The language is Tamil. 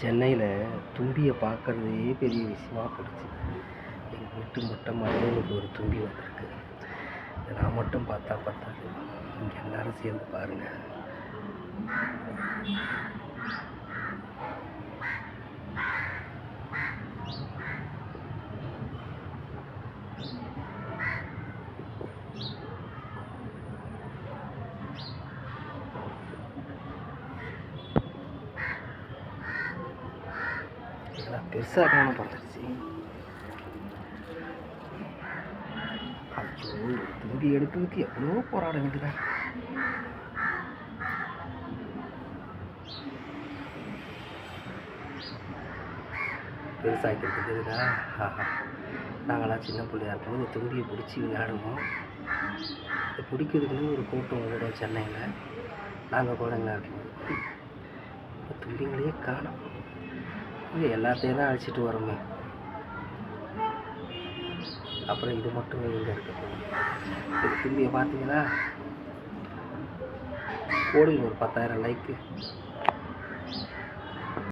சென்னையில் தும்பியை பார்க்குறதே பெரிய விஷயமா போயிடுச்சு. எங்கள் வீட்டு மொட்டை மாடியில் ஒரு தும்பி வந்திருக்கு. நான் மட்டும் பார்த்தா பார்த்தாது இங்கே எல்லோரும் சேர்ந்து பாருங்கள் இதெல்லாம் பெருசாக காண பிறந்துருச்சு ஐயோ தும்பி எடுக்கிறதுக்கு எவ்வளோ போராட வேண்டியதா பெருசாக்கிட்டு தெரியுதா நாங்களாம் சின்ன பிள்ளையா இருக்கும் இந்த தும்பியை பிடிச்சி விளையாடுவோம். இதை பிடிக்கிறதுக்குன்னு ஒரு கூட்டம் விளையாடும் சென்னையில். நாங்கள் குழந்தைங்களா இருக்கும்போது. இப்போ தும்பிங்களையே காணோம். இங்கே எல்லாத்தையும் தான் அழைச்சிட்டு வரோமே அப்புறம் இது மட்டும் இங்கே இருக்குது திரும்பியை பார்த்தீங்கன்னா பார்த்தீங்களா ஒரு பத்தாயிரம் லைக்கு